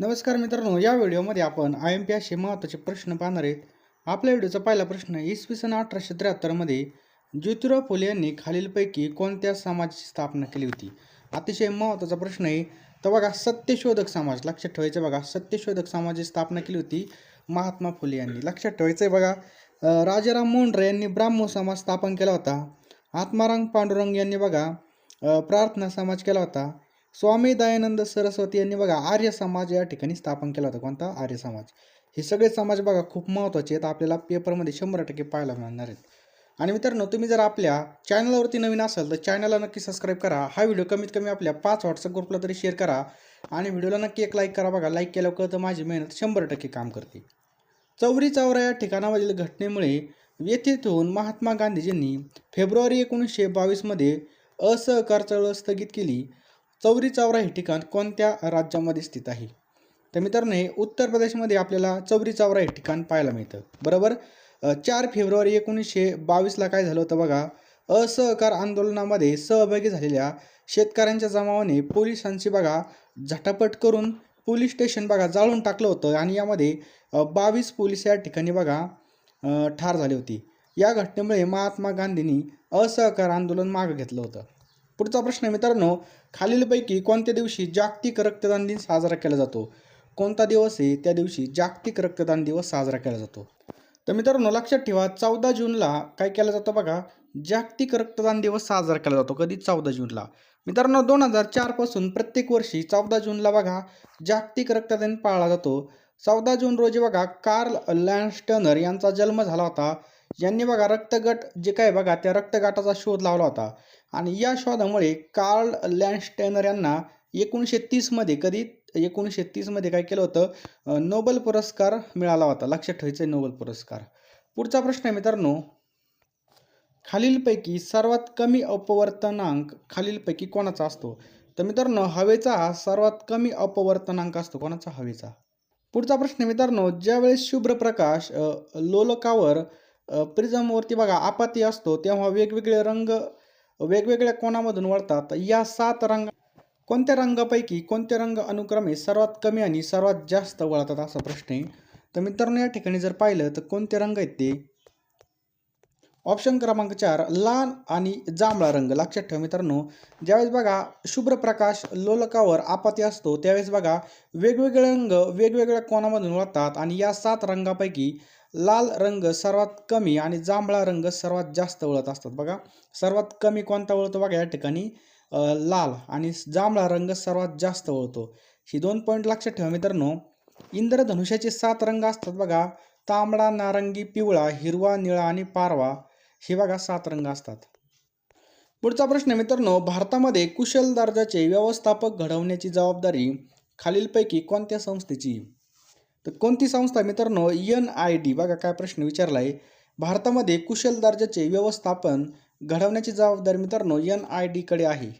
नमस्कार मित्रांनो या व्हिडिओमध्ये आपण आय एम पी असे महत्त्वाचे प्रश्न पाहणार आहेत. आपल्या व्हिडिओचा पहिला प्रश्न इसवी सन अठराशे त्र्याहत्तरमध्ये ज्योतिराव फुले यांनी खालीलपैकी कोणत्या समाजाची स्थापना केली होती? अतिशय महत्त्वाचा प्रश्न आहे. तर बघा सत्यशोधक समाज लक्षात ठेवायचं बघा सत्यशोधक समाजाची स्थापना केली होती महात्मा फुले यांनी. लक्षात ठेवायचं आहे बघा राजाराम मोंढरे यांनी ब्राह्मो समाज स्थापन केला होता. आत्माराम पांडुरंग यांनी बघा प्रार्थना समाज केला होता. स्वामी दयानंद सरस्वती यांनी बघा आर्य समाज या ठिकाणी स्थापन केला होता. कोणता? आर्य समाज. हे सगळे समाज बघा खूप महत्त्वाचे आहेत. आपल्याला पेपरमध्ये शंभर टक्के पाहायला मिळणार आहेत. आणि मित्रांनो तुम्ही जर आपल्या चॅनलवरती नवीन असाल तर चॅनलला नक्की सबस्क्राईब करा. हा व्हिडिओ कमीत कमी आपल्या पाच व्हॉट्सअप ग्रुपला तरी शेअर करा. आणि व्हिडिओला नक्की एक लाईक करा बघा. लाईक केल्यावर कळतं माझी मेहनत शंभर टक्के काम करते. चौरी चौरा या ठिकाणावरील घटनेमुळे व्यथित होऊन महात्मा गांधीजींनी फेब्रुवारी एकोणीसशे बावीसमध्ये असहकार चळवळ स्थगित केली. चौरी चौरा हे ठिकाण कोणत्या राज्यामध्ये स्थित आहे? तर मित्रांनो हे उत्तर प्रदेशमध्ये आपल्याला चौरी चौरा हे ठिकाण पाहायला मिळतं. बरोबर? चार फेब्रुवारी एकोणीसशे बावीसला काय झालं होतं बघा? असहकार आंदोलनामध्ये सहभागी झालेल्या शेतकऱ्यांच्या जमावाने पोलिसांची बघा झटापट करून पोलीस स्टेशन बघा जाळून टाकलं होतं आणि यामध्ये बावीस पोलीस या ठिकाणी बघा ठार झाली होती. या घटनेमुळे महात्मा गांधींनी असहकार आंदोलन मागं घेतलं होतं. पुढचा प्रश्न आहे मित्रांनो खालीलपैकी कोणत्या दिवशी जागतिक रक्तदान दिन साजरा केला जातो? कोणता दिवस आहे? त्या दिवशी जागतिक रक्तदान दिवस साजरा केला जातो. तर मित्रांनो लक्षात ठेवा चौदा जूनला काय केलं जातं बघा? जागतिक रक्तदान दिवस साजरा केला जातो कधी? चौदा जूनला. मित्रांनो दोन हजार चारपासून प्रत्येक वर्षी चौदा जूनला बघा जागतिक रक्तदान पाळला जातो. चौदा जून रोजी बघा कार्ल लॅन्स्टनर यांचा जन्म झाला होता. यांनी बघा रक्तगट जे काय बघा त्या रक्तगटाचा शोध लावला होता. आणि या शोधामुळे कार्ल लँडस्टेनर यांना एकोणीसशे तीसमध्ये कधी एकोणीसशे तीसमध्ये काय केलं होतं? नोबल नोबेल पुरस्कार मिळाला होता. लक्षात ठेवायचं आहे नोबेल पुरस्कार. पुढचा प्रश्न आहे मित्रांनो. खालीलपैकी सर्वात कमी अपवर्तनांक खालीलपैकी कोणाचा असतो? तर मित्रांनो हवेचा हा सर्वात कमी अपवर्तनांक असतो. कोणाचा? हवेचा. पुढचा प्रश्न मित्रांनो ज्यावेळेस शुभ्र प्रकाश लोलकावर प्रिझमवरती बघा आपाती असतो तेव्हा वेगवेगळे रंग वेगवेगळ्या कोणामधून वळतात या सात रंग कोणत्या रंगापैकी कोणते रंग अनुक्रमे सर्वात कमी आणि सर्वात जास्त वळतात असा प्रश्न आहे. तर मित्रांनो या ठिकाणी जर पाहिलं तर कोणते रंग आहेत ते? ऑप्शन क्रमांक चार लाल आणि जांभळा रंग. लक्षात ठेवा मित्रांनो ज्यावेळेस बघा शुभ्र प्रकाश लोलकावर आपाती असतो त्यावेळेस बघा वेगवेगळे रंग वेगवेगळ्या कोणामधून वळतात आणि या सात रंगापैकी लाल रंग सर्वात कमी आणि जांभळा रंग सर्वात जास्त वळत असतात. बघा सर्वात कमी कोणता वळतो बघा या ठिकाणी? लाल आणि जांभळा रंग सर्वात जास्त वळतो. ही दोन पॉईंट लक्षात ठेवा मित्रांनो. इंद्रधनुष्याचे सात रंग असतात बघा. तांबडा नारंगी पिवळा हिरवा निळा आणि पारवा. हे बघा सात रंग असतात. पुढचा प्रश्न मित्रांनो भारतामध्ये कुशल दर्जाचे व्यवस्थापक घडवण्याची जबाबदारी खालीलपैकी कोणत्या संस्थेची? तर कोणती संस्था मित्रांनो एन आय डी? बघा काय प्रश्न विचारला आहे भारतामध्ये कुशल दर्जाचे व्यवस्थापन घडवण्याची जबाबदारी मित्रांनो एन आय डीकडे आहे.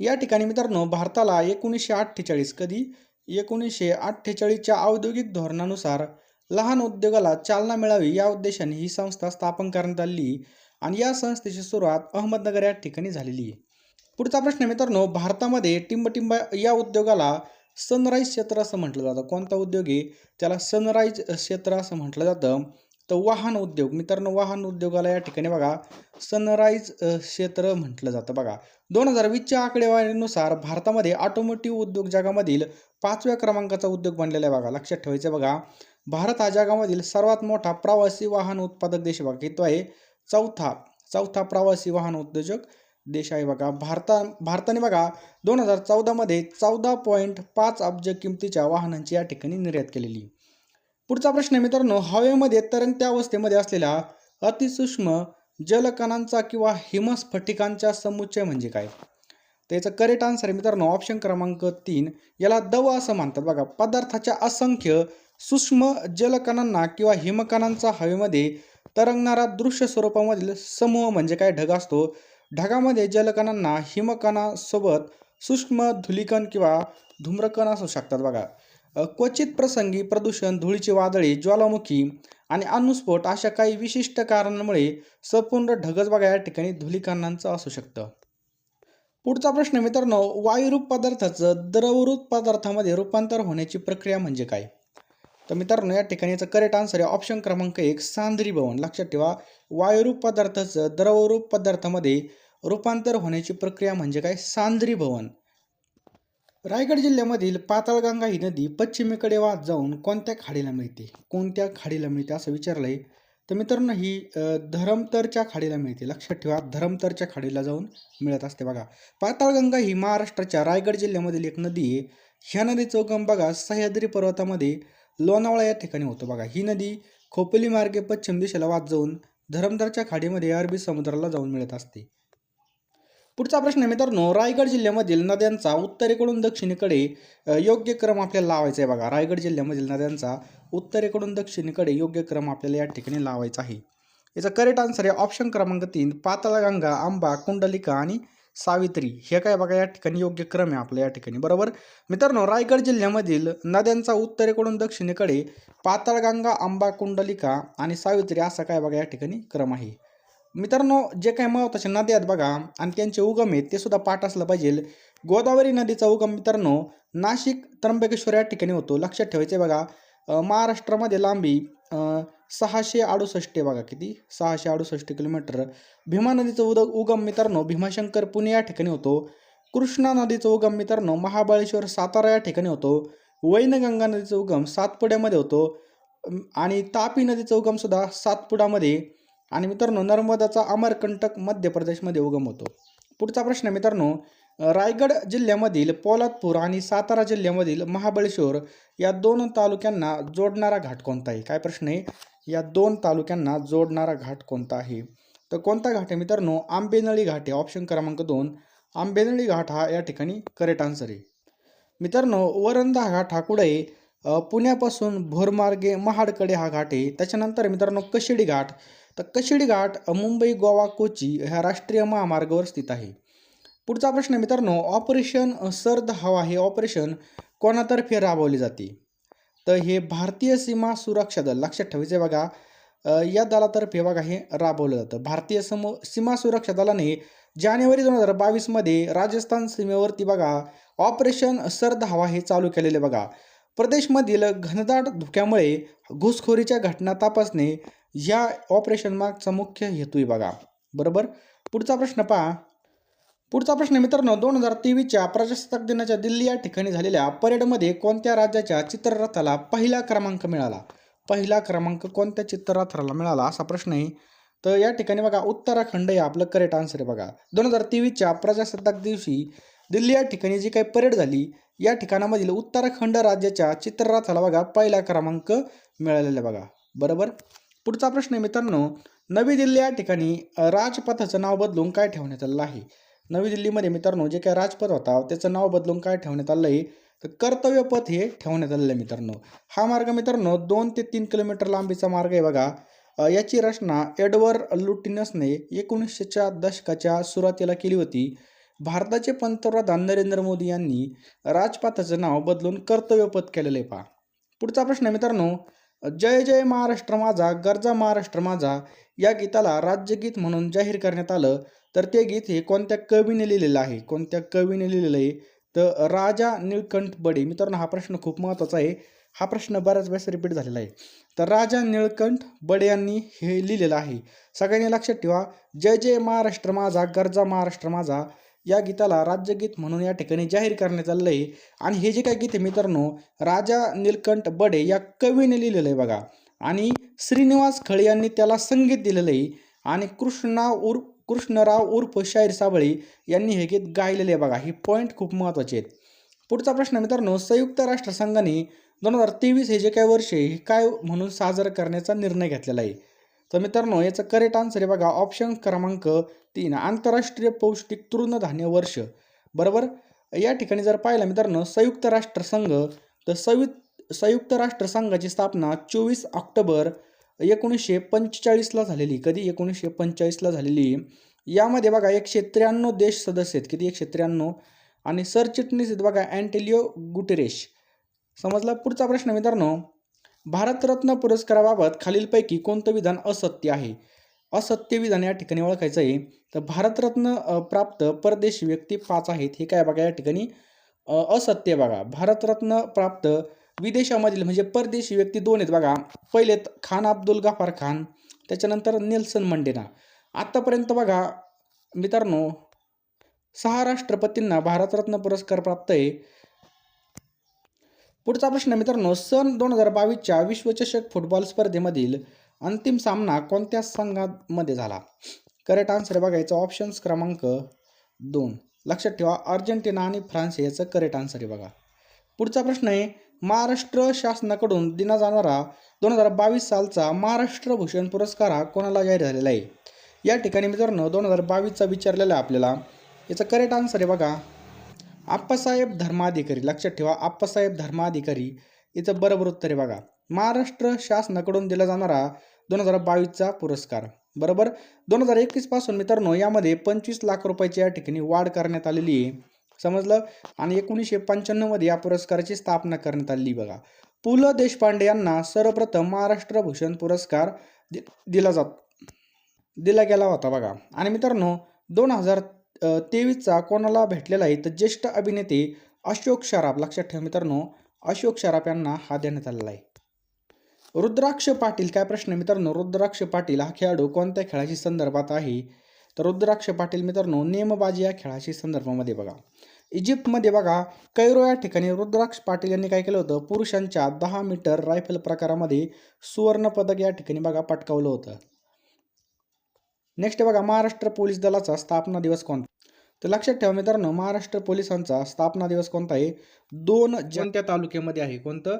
या ठिकाणी मित्रांनो भारताला एकोणीसशे अठ्ठेचाळीस कधी? एकोणीसशे अठ्ठेचाळीसच्या औद्योगिक धोरणानुसार लहान उद्योगाला चालना मिळावी या उद्देशाने ही संस्था स्थापन करण्यात आली आणि या संस्थेची सुरुवात अहमदनगर या ठिकाणी झालेली आहे. पुढचा प्रश्न मित्रांनो भारतामध्ये टिंबटिंब या उद्योगाला सनराईज क्षेत्र असं म्हटलं जातं. कोणता उद्योग आहे? त्याला सनराईज क्षेत्र असं म्हटलं जातं. तर वाहन उद्योग मित्रांनो वाहन उद्योगाला या ठिकाणी बघा सनराईज क्षेत्र म्हटलं जातं बघा. दोन हजार वीसच्या आकडेवारीनुसार भारतामध्ये ऑटोमोटिव्ह उद्योग जगामधील पाचव्या क्रमांकाचा उद्योग बनलेला आहे बघा. लक्षात ठेवायचं बघा. भारत हा जगामधील सर्वात मोठा प्रवासी वाहन उत्पादक देश बघा. तो आहे? चौथा चौथा प्रवासी वाहन उद्योजक देश आहे बघा. भारता भारताने बघा दोन हजार चौदामध्ये चौदा पॉईंट पाच अब्ज किमतीच्या वाहनांची या ठिकाणी निर्यात केलेली. पुढचा प्रश्न आहे मित्रांनो हवेमध्ये तरंगत्या अवस्थेमध्ये असलेल्या अतिसूक्ष्म जलकणांचा किंवा हिमस्फटिकांचा समुच्चय म्हणजे काय? त्याचं करेक्ट आन्सर आहे मित्रांनो ऑप्शन क्रमांक तीन. याला दव असं म्हणतात बघा. पदार्थाच्या असंख्य सूक्ष्म जलकणांना किंवा हिमकणांचा हवेमध्ये तरंगणारा दृश्य स्वरूपामधील समूह म्हणजे काय? ढग असतो. ढगामध्ये जलकणांना हिमकणासोबत सूक्ष्म धुलीकण किंवा धूम्रकण असू शकतात बघा. क्वचित प्रसंगी प्रदूषण धुळीची वादळे ज्वालामुखी आणि अणुस्फोट अशा काही विशिष्ट कारणांमुळे संपूर्ण ढगच बघा या ठिकाणी धुलीकणांचं असू शकतं. पुढचा प्रश्न मित्रांनो वायुरूप पदार्थाचं द्रवरूप पदार्थामध्ये रूपांतर होण्याची प्रक्रिया म्हणजे काय? तर मित्रांनो या ठिकाणी याचं करेक्ट आन्सर आहे. ऑप्शन क्रमांक एक सांद्री भवन. लक्षात ठेवा वायुरूप पदार्थाचं द्रवरूप पदार्थामध्ये रूपांतर होण्याची प्रक्रिया म्हणजे काय? सांद्री भवन. रायगड जिल्ह्यामधील पाताळगंगा ही नदी पश्चिमेकडे वाहत जाऊन कोणत्या खाडीला मिळते? कोणत्या खाडीला मिळते असं विचारलंय. तर मित्रांनो ही धरमतरच्या खाडीला मिळते. लक्षात ठेवा धरमतरच्या खाडीला जाऊन मिळत असते बघा. पाताळगंगा ही महाराष्ट्राच्या रायगड जिल्ह्यामधील एक नदी आहे. ह्या नदीचा उगम बघा सह्याद्री पर्वतामध्ये लोणावळा या ठिकाणी होतो. बघा ही नदी खोपोली मार्गे पश्चिम दिशेला वाद जाऊन धरमदरच्या खाडीमध्ये अरबी समुद्राला जाऊन मिळत असते. पुढचा प्रश्न आहे मित्रांनो रायगड जिल्ह्यामधील नद्यांचा उत्तरेकडून दक्षिणेकडे योग्य क्रम आपल्याला लावायचा आहे. बघा रायगड जिल्ह्यामधील नद्यांचा उत्तरेकडून दक्षिणेकडे योग्य क्रम आपल्याला या ठिकाणी लावायचा आहे. याचा करेक्ट आन्सर आहे ऑप्शन क्रमांक तीन पाताळगंगा आंबा कुंडलिका आणि सावित्री. हे काय बघा या ठिकाणी योग्य क्रम आहे आपल्या या ठिकाणी. बरोबर? मित्रांनो रायगड जिल्ह्यामधील नद्यांचा उत्तरेकडून दक्षिणेकडे पाताळगंगा आंबा कुंडलिका आणि सावित्री असा काय बघा या ठिकाणी क्रम आहे. मित्रांनो जे काही महत्त्वाचे नद्या आहेत बघा आणि त्यांचे उगम आहेत ते सुद्धा पाठ असलं पाहिजे. गोदावरी नदीचा उगम मित्रांनो नाशिक त्र्यंबकेश्वर या ठिकाणी होतो. लक्षात ठेवायचे बघा. महाराष्ट्रामध्ये लांबी सहाशे अडुसष्ट बघा किती? सहाशे अडुसष्ट किलोमीटर. भीमा नदीचं उद उगम मित्रांनो भीमाशंकर पुणे या ठिकाणी होतो. कृष्णा नदीचं उगम मित्रांनो महाबळेश्वर सातारा या ठिकाणी होतो. वैनगंगा नदीचं उगम सातपुड्यामध्ये होतो. आणि तापी नदीचा उगम सुद्धा सातपुडामध्ये. आणि मित्रांनो नर्मदाचा अमरकंटक मध्य प्रदेशमध्ये उगम होतो. पुढचा प्रश्न मित्रांनो रायगड जिल्ह्यामधील पोलादपूर आणि सातारा जिल्ह्यामधील महाबळेश्वर या दोन तालुक्यांना जोडणारा घाट कोणता आहे? काय प्रश्न आहे? या दोन तालुक्यांना जोडणारा घाट कोणता आहे? तर कोणता घाट आहे मित्रांनो? आंबेनळी घाट आहे. ऑप्शन क्रमांक दोन. आंबेनळी घाट हा या ठिकाणी करेक्ट आन्सर आहे. मित्रांनो वरंदा घाट हा कुठे आहे. पुण्यापासून भोरमार्गे महाडकडे हा घाट आहे. त्याच्यानंतर मित्रांनो कशिडी घाट. तर कशिडी घाट मुंबई गोवा कोची ह्या राष्ट्रीय महामार्गावर स्थित आहे. पुढचा प्रश्न आहे मित्रांनो ऑपरेशन सर्द हवा हे ऑपरेशन कोणातर्फे राबवले जाते? तर हे भारतीय सीमा सुरक्षा दल लक्षात ठेवायचे बघा या दलातर्फे बघा हे राबवलं जातं. भारतीय समो सीमा सुरक्षा दलाने जानेवारी दोन हजार बावीसमध्ये राजस्थान सीमेवरती बघा ऑपरेशन सर्द हवा हे चालू केलेले बघा. प्रदेशमधील घनदाट धुक्यामुळे घुसखोरीच्या घटना तपासणे या ऑपरेशन मागचा मुख्य हेतू आहे बघा. बरोबर? पुढचा प्रश्न पहा. पुढचा प्रश्न मित्रांनो दोन हजार तेवीसच्या प्रजासत्ताक दिनाच्या दिल्ली या ठिकाणी झालेल्या परेडमध्ये कोणत्या राज्याच्या चित्ररथाला पहिला क्रमांक मिळाला? पहिला क्रमांक कोणत्या चित्ररथाला मिळाला? असा प्रश्न आहे. तर या ठिकाणी बघा उत्तराखंड हे आपलं करेक्ट आन्सर आहे बघा. दोन हजार तेवीसच्या प्रजासत्ताक दिवशी दिल्ली या ठिकाणी जी काही परेड झाली या ठिकाणामधील उत्तराखंड राज्याच्या चित्ररथाला बघा पहिला क्रमांक मिळालेला बघा. बरोबर? पुढचा प्रश्न आहे मित्रांनो नवी दिल्ली या ठिकाणी राजपथाचं नाव बदलून काय ठेवण्यात आलेलं आहे? नवी दिल्लीमध्ये मित्रांनो जे काय राजपथ होता त्याचं नाव बदलून काय ठेवण्यात आलं आहे तर कर्तव्यपथ हे ठेवण्यात आलेलं आहे मित्रांनो. हा मार्ग मित्रांनो दोन ते तीन किलोमीटर लांबीचा मार्ग आहे बघा. याची रचना एडवर लुटिनसने एकोणीसशेच्या दशकाच्या सुरुवातीला केली होती. भारताचे पंतप्रधान नरेंद्र मोदी यांनी राजपथाचं नाव बदलून कर्तव्यपथ केलेलं आहे पहा. पुढचा प्रश्न आहे मित्रांनो. जय जय महाराष्ट्र माझा गरजा महाराष्ट्र माझा या गीताला राज्यगीत म्हणून जाहीर करण्यात आलं. तर ते गीत हे कोणत्या कवीने लिहिलेलं आहे? कोणत्या कवीने लिहिलेलं आहे? तर राजा निळकंठ बडे. मित्रांनो हा प्रश्न खूप महत्त्वाचा आहे. हा प्रश्न बऱ्याच वेळेस रिपीट झालेला आहे. तर राजा निळकंठ बडे यांनी हे लिहिलेलं आहे. सगळ्यांनी लक्षात ठेवा. जय जय महाराष्ट्र माझा गरजा महाराष्ट्र माझा. या गीताला राज्यगीत म्हणून या ठिकाणी जाहीर करण्यात आलेलं आहे. आणि हे जे काही गीत आहे मित्रांनो राजा निलकंठ बडे या कवीने लिहिलेलं आहे बघा. आणि श्रीनिवास खळे यांनी त्याला संगीत दिलेलं आहे. आणि कृष्णा उर्फ कृष्णराव उर्फ शाहीर साबळे यांनी हे गीत गायलेले बघा. ही पॉईंट खूप महत्त्वाचे आहेत. पुढचा प्रश्न मित्रांनो संयुक्त राष्ट्रसंघाने दोन हजार तेवीस हे जे काही वर्ष हे काय म्हणून साजरं करण्याचा निर्णय घेतलेला आहे? तर मित्रांनो याचं करेक्ट आन्सर आहे बघा. ऑप्शन क्रमांक तीन आंतरराष्ट्रीय पौष्टिक तृणधान्य वर्ष. बरोबर? या ठिकाणी जर पाहिलं मित्रांनो संयुक्त राष्ट्रसंघ तर संयुक्त संयुक्त राष्ट्रसंघाची स्थापना चोवीस ऑक्टोबर एकोणीसशे पंचेचाळीसला झालेली कधी एकोणीसशे पंचेचाळीसला झालेली यामध्ये बघा एकशे त्र्याण्णव देश सदस्य आहेत. किती? एकशे त्र्याण्णव आणि सरचिटणीस आहेत बघा अँटेलिओ गुटेरेश. समजला पुढचा प्रश्न मित्रांनो? भारतरत्न पुरस्काराबाबत खालीलपैकी कोणतं विधान असत्य आहे? असत्य विधान या ठिकाणी ओळखायचं आहे. तर भारतरत्न प्राप्त परदेशी व्यक्ती पाच आहेत. हे काय बघा या ठिकाणी? असत्य बघा. भारतरत्न प्राप्त विदेशामधील म्हणजे परदेशी व्यक्ती दोन आहेत बघा. पहिलेत खान अब्दुल गफार खान त्याच्यानंतर नेल्सन मंडेना. आत्तापर्यंत बघा मित्रांनो सहा राष्ट्रपतींना भारतरत्न पुरस्कार प्राप्त आहे. पुढचा प्रश्न मित्रांनो सन दोन हजार बावीसच्या विश्वचषक फुटबॉल स्पर्धेमधील अंतिम सामना कोणत्या संघामध्ये झाला? करेक्ट आन्सर बघायचं ऑप्शन्स क्रमांक दोन. लक्षात ठेवा अर्जेंटिना आणि फ्रान्स याचं करेक्ट आन्सर आहे बघा. पुढचा प्रश्न आहे महाराष्ट्र शासनाकडून दिला जाणारा दोन हजार बावीस सालचा महाराष्ट्र भूषण पुरस्कार हा कोणाला जाहीर झालेला आहे? या ठिकाणी मित्रांनो दोन हजार बावीसचा विचारलेला आहे आपल्याला. याचं करेक्ट आन्सर आहे बघा. आप्पासाहेब धर्माधिकारी लक्षात ठेवा आप्पासाहेब धर्माधिकारी. याचं बरोबर उत्तर आहे बघा. महाराष्ट्र शासनाकडून दिला जाणारा दोन हजार बावीसचा पुरस्कार. बरोबर? दोन हजार एकवीसपासून मित्रांनो यामध्ये पंचवीस लाख रुपयाची या ठिकाणी वाढ करण्यात आलेली आहे. समजलं? आणि एकोणीसशे पंच्याण्णवमध्ये या पुरस्काराची स्थापना करण्यात आली बघा. पु ल देशपांडे यांना सर्वप्रथम महाराष्ट्र भूषण पुरस्कार दि दिला जात दिला गेला होता बघा. आणि मित्रांनो दोन हजार तेवीसचा कोणाला भेटलेला आहे? तर ज्येष्ठ अभिनेते अशोक शराफ लक्षात ठेवा मित्रांनो अशोक शराफ यांना हा देण्यात आलेला आहे. रुद्राक्ष पाटील काय प्रश्न मित्रांनो? रुद्राक्ष पाटील हा खेळाडू कोणत्या खेळाशी संदर्भात आहे? तर रुद्राक्ष पाटील मित्रांनो नेमबाजी या खेळाशी संदर्भामध्ये बघा. इजिप्तमध्ये बघा कैरो या ठिकाणी रुद्राक्ष पाटील यांनी काय केलं होतं? पुरुषांच्या दहा मीटर रायफल प्रकारामध्ये सुवर्णपदक या ठिकाणी बघा पटकावलं होतं. नेक्स्ट बघा महाराष्ट्र पोलीस दलाचा स्थापना दिवस कोणता? तर लक्षात ठेवा मित्रांनो महाराष्ट्र पोलिसांचा स्थापना दिवस कोणता आहे? दोन जनत्या तालुक्यामध्ये आहे? कोणतं?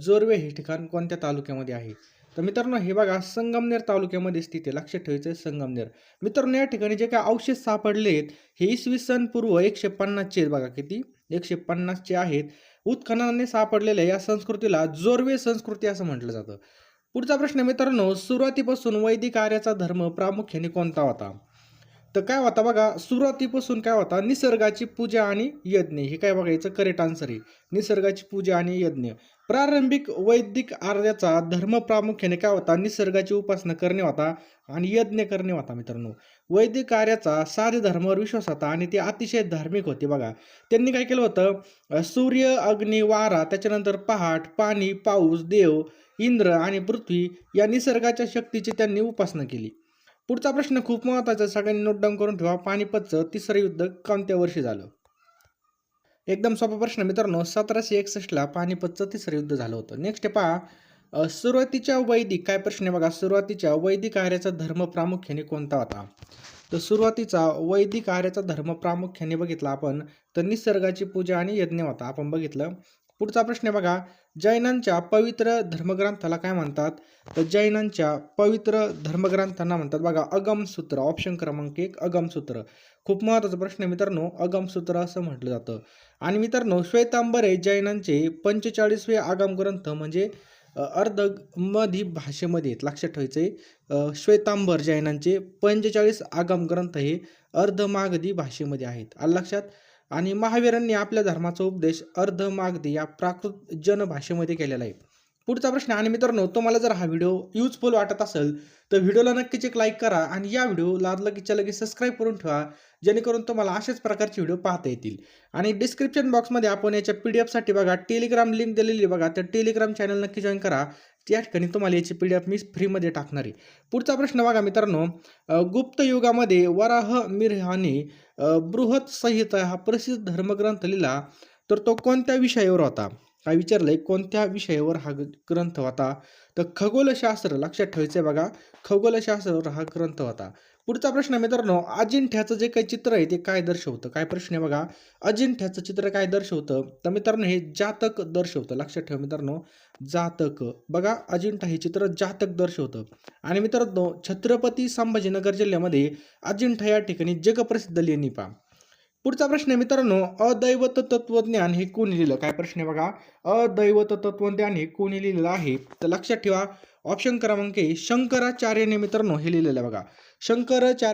जोरवे हे ठिकाण कोणत्या तालुक्यामध्ये आहे? तर मित्रांनो हे बघा संगमनेर तालुक्यामध्ये स्थित आहे. लक्षात ठेवायचं आहे संगमनेर. मित्रांनो या ठिकाणी जे काय अवशेष सापडलेत हे इसवी सन पूर्व एकशे पन्नासचे आहेत बघा किती? एकशे पन्नासचे आहेत. उत्खननाने सापडलेल्या या संस्कृतीला जोरवे संस्कृती असं म्हटलं जातं. पुढचा प्रश्न मित्रांनो सुरुवातीपासून वैदिक आर्याचा धर्म प्रामुख्याने कोणता होता? तर काय होता बघा सुरुवातीपासून काय होता? निसर्गाची पूजा आणि यज्ञ. हे काय बघायचं? करेक्ट आन्सर आहे. निसर्गाची पूजा आणि यज्ञ. प्रारंभिक वैदिक आर्याचा धर्म प्रामुख्याने काय होता? निसर्गाची उपासना करणे होता आणि यज्ञ करणे होता मित्रांनो. वैदिक आर्याचा साधे धर्मावर विश्वास होता आणि ते अतिशय धार्मिक होते बघा. त्यांनी काय केलं होतं? सूर्य अग्नी वारा त्याच्यानंतर पहाट पाणी पाऊस देव इंद्र आणि पृथ्वी या निसर्गाच्या शक्तीची त्यांनी उपासना केली. पुढचा प्रश्न खूप महत्त्वाचा सगळ्यांनी नोट डाऊन करून ठेवा. पानिपतचं तिसरं युद्ध कोणत्या वर्षी झालं? एकदम सोपा प्रश्न मित्रांनो. सतराशे एकसष्टला पानिपतचं तिसरं युद्ध झालं होतं. नेक्स्ट पहा सुरुवातीच्या वैदिक काय प्रश्न आहे बघा? सुरुवातीच्या वैदिक आर्याचा धर्म प्रामुख्याने कोणता होता? तर सुरुवातीचा वैदिक आर्याचा धर्म प्रामुख्याने बघितला आपण तर निसर्गाची पूजा आणि यज्ञ होता. आपण बघितलं. पुढचा प्रश्न आहे बघा जैनांच्या पवित्र धर्मग्रंथाला काय म्हणतात? तर जैनांच्या पवित्र धर्मग्रंथांना म्हणतात बघा अगमसूत्र ऑप्शन क्रमांक एक अगमसूत्र खूप महत्त्वाचा प्रश्न मित्रांनो अगमसूत्र असं म्हटलं जातं. आणि मित्रांनो श्वेतांबरे जैनांचे पंचेचाळीसवे आगम ग्रंथ म्हणजे अर्ध मधी भाषेमध्ये आहेत लक्षात ठेवायचे श्वेतांबर जैनांचे पंचेचाळीस आगम ग्रंथ हे अर्धमागधी भाषेमध्ये आहेत. आणि लक्षात? आणि महावीरांनी आपल्या धर्माचा उपदेश अर्ध मागदी या प्राकृत जनभाषेमध्ये केलेला आहे. पुढचा प्रश्न आणि मित्रांनो तुम्हाला जर हा व्हिडिओ युजफुल वाटत असेल तर व्हिडिओला नक्कीच एक लाईक करा आणि या व्हिडिओला लगेचच्या लगेच सबस्क्राईब करून ठेवा. जेणेकरून तुम्हाला अशाच प्रकारचे व्हिडिओ पाहता येतील. आणि डिस्क्रिप्शन बॉक्समध्ये आपण याच्या पी डी एफसाठी बघा टेलिग्राम लिंक दिलेली बघा. तर टेलिग्राम चॅनल नक्की जॉईन करा. त्या ठिकाणी तुम्हाला याची पी डी एफ मी फ्रीमध्ये टाकणार आहे. पुढचा प्रश्न बघा मित्रांनो. गुप्त युगामध्ये वराह मिरहाने बृहत संहिता हा प्रसिद्ध धर्मग्रंथ लिहिला. तर तो कोणत्या विषयावर होता? काय विचारलंय? कोणत्या विषयावर हा ग्रंथ होता? तर खगोलशास्त्र लक्षात ठेवायचं आहे बघा. खगोलशास्त्रावर हा ग्रंथ होता. पुढचा प्रश्न मित्रांनो अजिंठ्याचं जे काही चित्र आहे ते काय दर्शवतं? काय प्रश्न आहे बघा. अजिंठ्याचं चित्र काय दर्शवतं? तर मित्रांनो हे जातक दर्शवतं. लक्षात ठेवा मित्रांनो. जातक. बघा अजिंठा हे चित्र जातक दर्शवतं. आणि मित्रांनो छत्रपती संभाजीनगर जिल्ह्यामध्ये अजिंठा या ठिकाणी जगप्रसिद्ध लेणी पा पुढचा प्रश्न आहे मित्रांनो अदैवत तत्वज्ञान हे कोणी लिहिलं? काय प्रश्न आहे बघा. अदैवत तत्वज्ञान हे कोणी लिहिलेलं आहे? तर लक्षात ठेवा. ऑप्शन क्रमांक ए शंकराचार्याने मित्रांनो हे लिहिलेलं आहे बघा. शंकराचार्य